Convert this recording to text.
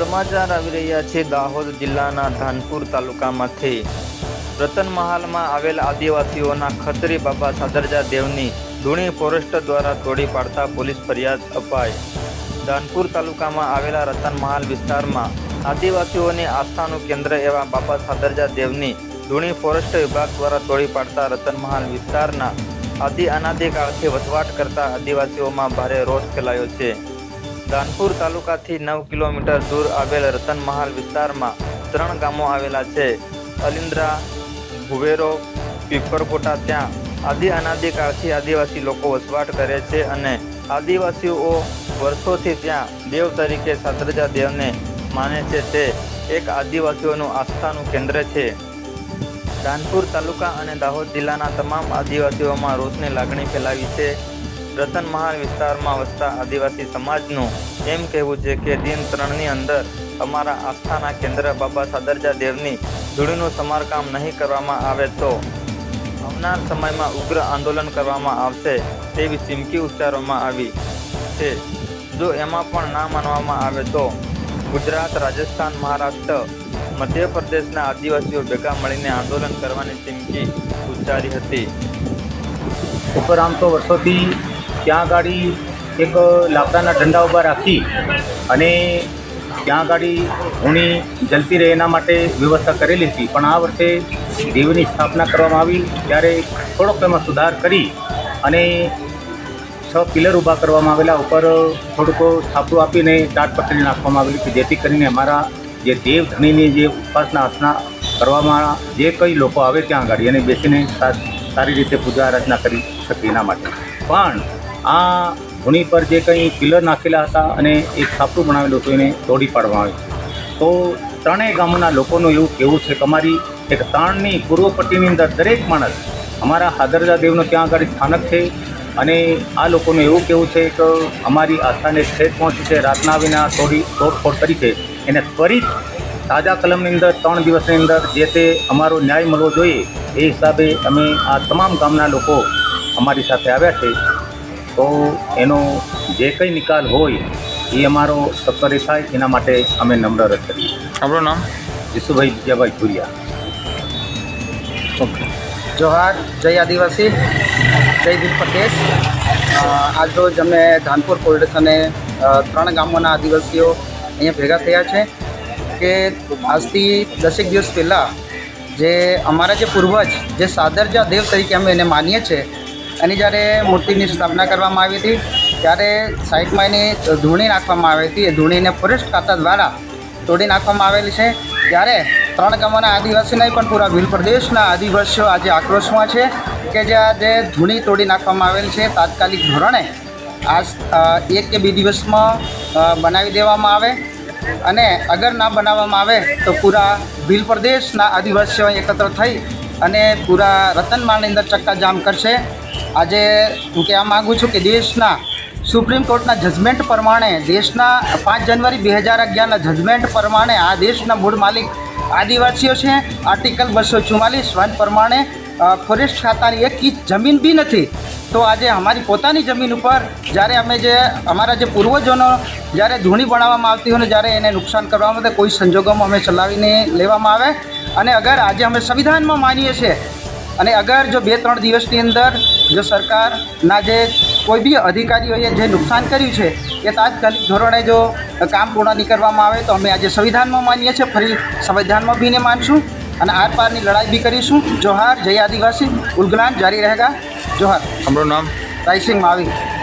સમાચાર આવી રહ્યા છે દાહોદ જિલ્લાના ધાનપુર તાલુકામાંથી. રતન મહાલમાં આવેલ આદિવાસીઓના ખત્રી બાબા સાદરજા દેવની ધૂણી ફોરેસ્ટ દ્વારા તોડી પાડતા પોલીસ ફરિયાદ અપાઈ. ધાનપુર તાલુકામાં આવેલા રતન મહાલ વિસ્તારમાં આદિવાસીઓની આસ્થાનું કેન્દ્ર એવા બાબા સાદરજા દેવની ધૂણી ફોરેસ્ટ વિભાગ દ્વારા તોડી પાડતા રતન મહાલ વિસ્તારના આદિ અનાદિકાળથી વસવાટ કરતા આદિવાસીઓમાં ભારે રોષ ફેલાયો છે. ધાનપુર તાલુકાથી નવ કિલોમીટર દૂર આવેલ રતનમહાલ વિસ્તારમાં ત્રણ ગામો આવેલા છે. અલિન્દ્રા ભુવેરો, પીપરકોટા ત્યાં આદિ અનાદિકાળથી આદિવાસી લોકો વસવાટ કરે છે અને આદિવાસીઓ વર્ષોથી ત્યાં દેવ તરીકે સાતરજા દેવને માને છે. તે એક આદિવાસીઓનું આસ્થાનું કેન્દ્ર છે. ધાનપુર તાલુકા અને દાહોદ જિલ્લાના તમામ આદિવાસીઓમાં રોષની લાગણી ફેલાવી છે. રતનમહાલ વિસ્તારમાં વસતા આદિવાસી સમાજનું એમ કહેવું છે કે દિન ત્રણની અંદર અમારા આસ્થાના કેન્દ્ર બાબા સાદરજા દેવની ધૂળીનું સમારકામ નહીં કરવામાં આવે તો આવનાર સમયમાં ઉગ્ર આંદોલન કરવામાં આવશે તેવી ચીમકી ઉચ્ચારવામાં આવી છે. જો એમાં પણ ના માનવામાં આવે તો ગુજરાત, રાજસ્થાન, મહારાષ્ટ્ર, મધ્યપ્રદેશના આદિવાસીઓ ભેગા મળીને આંદોલન કરવાની ચીમકી ઉચ્ચારી હતી. ઉપર આમ તો વર્ષોથી ત્યાં આગળ એક લાકડાના ડંડા ઊભા રાખી અને ત્યાં આગળ ઘૂણી જલતી રહે એના માટે વ્યવસ્થા કરેલી હતી. પણ આ વર્ષે દેવની સ્થાપના કરવામાં આવી, ત્યારે થોડોક એમાં સુધાર કરી અને છ પિલર ઊભા કરવામાં આવેલા ઉપર થોડુંક છાપરું આપીને તાટપત્રી નાખવામાં આવેલી કે જેથી કરીને અમારા જે દેવ ધણીની જે ઉપાસના અર્ચના કરવામાં જે કંઈ લોકો આવે ત્યાં આગળ અને બેસીને સારી રીતે પૂજા આરાધના કરી શકે એના માટે. પણ આ ધૂણી પર જે કંઈ પિલર નાખેલા હતા અને એક છાપરું બનાવેલું હતું એને તોડી પાડવામાં આવ્યું તો ત્રણેય ગામોના લોકોનું એવું કહેવું છે કે અમારી એક તાણની પૂર્વ પટ્ટીની અંદર દરેક માણસ અમારા હાદરજા દેવનો ત્યાં આગળ સ્થાનક છે અને આ લોકોનું એવું કહેવું છે કે અમારી આસ્થાને ઠેઠ પહોંચી છે, રાતના આવીને આ તોડી, તોડફોડ છે. એને ત્વરિત તાજા કલમની અંદર ત્રણ દિવસની અંદર જે તે અમારો ન્યાય મળવો જોઈએ એ હિસાબે અમે આ તમામ ગામના લોકો અમારી સાથે આવ્યા છે. તો એનો જે કંઈ નિકાલ હોય એ અમારો સક્કરે થાય એના માટે અમે નમ્ર રદ કરીએ આપણું નામ? જીસુભાઈ વિજયભાઈ ભુરિયા. ઓકે. જોહાર જય આદિવાસી જય દીપ પ્રદેશ. અ, આજરોજ અમે ધાનપુર પોલીસ અને ત્રણ ગામોના આદિવાસીઓ અહીંયા ભેગા થયા છે કે આજથી દસેક દિવસ પહેલાં જે અમારા જે પૂર્વજ જે સાદરજા દેવ તરીકે અમે એને માનીએ છીએ એની જ્યારે મૂર્તિની સ્થાપના કરવામાં આવી હતી, ત્યારે સાઈડમાં એની ધૂણી નાખવામાં આવી હતી. એ ધૂણીને ફોરેસ્ટ ખાતા દ્વારા તોડી નાખવામાં આવેલી છે. ત્યારે ત્રણ ગામોના આદિવાસી નહીં, પણ પૂરા ભીલ પ્રદેશના આદિવાસીઓ આજે આક્રોશમાં છે કે જે આજે ધૂણી તોડી નાખવામાં આવેલ છે. તાત્કાલિક ધોરણે આ એક કે બે દિવસમાં બનાવી દેવામાં આવે અને અગર ના બનાવવામાં આવે તો પૂરા ભીલ પ્રદેશના આદિવાસીઓ એકત્ર થઈ અને પૂરા રતનમાળની અંદર ચક્કાજામ કરશે. આજે હું કહેવા માગું છું કે દેશના સુપ્રીમ કોર્ટના જજમેન્ટ પ્રમાણે, દેશના પાંચ જાન્યુઆરી બે હજાર અગિયારના જજમેન્ટ પ્રમાણે આ દેશના મૂળ માલિક આદિવાસીઓ છે. આર્ટિકલ બસો ચુમ્માલીસ વન પ્રમાણે ફોરેસ્ટ ખાતાની એક ઇંચ જમીન બી નથી. તો આજે અમારી પોતાની જમીન ઉપર, જ્યારે અમે જે અમારા જે પૂર્વજોનો જ્યારે ધૂણી બનાવવામાં આવતી હોય ને જ્યારે એને નુકસાન કરવામાં આવે કોઈ સંજોગોમાં અમે ચલાવીને લેવામાં આવે. અને અગર આજે અમે સંવિધાનમાં માનીએ છીએ અને અગર જો બે ત્રણ દિવસની અંદર જો સરકારના જે કોઈ બી અધિકારીઓએ જે નુકસાન કર્યું છે એ તાત્કાલિક ધોરણે જો કામ પૂર્ણ નહીં કરવામાં આવે તો અમે આજે સંવિધાનમાં માનીએ છીએ ફરી સંવિધાનમાં બીને માનશું અને આર પારની લડાઈ બી કરીશું. જોહાર જય આદિવાસી ઉલગલાન જારી રહેગા. જોહાર. અમારું નામ? રાયસિંહ માવી.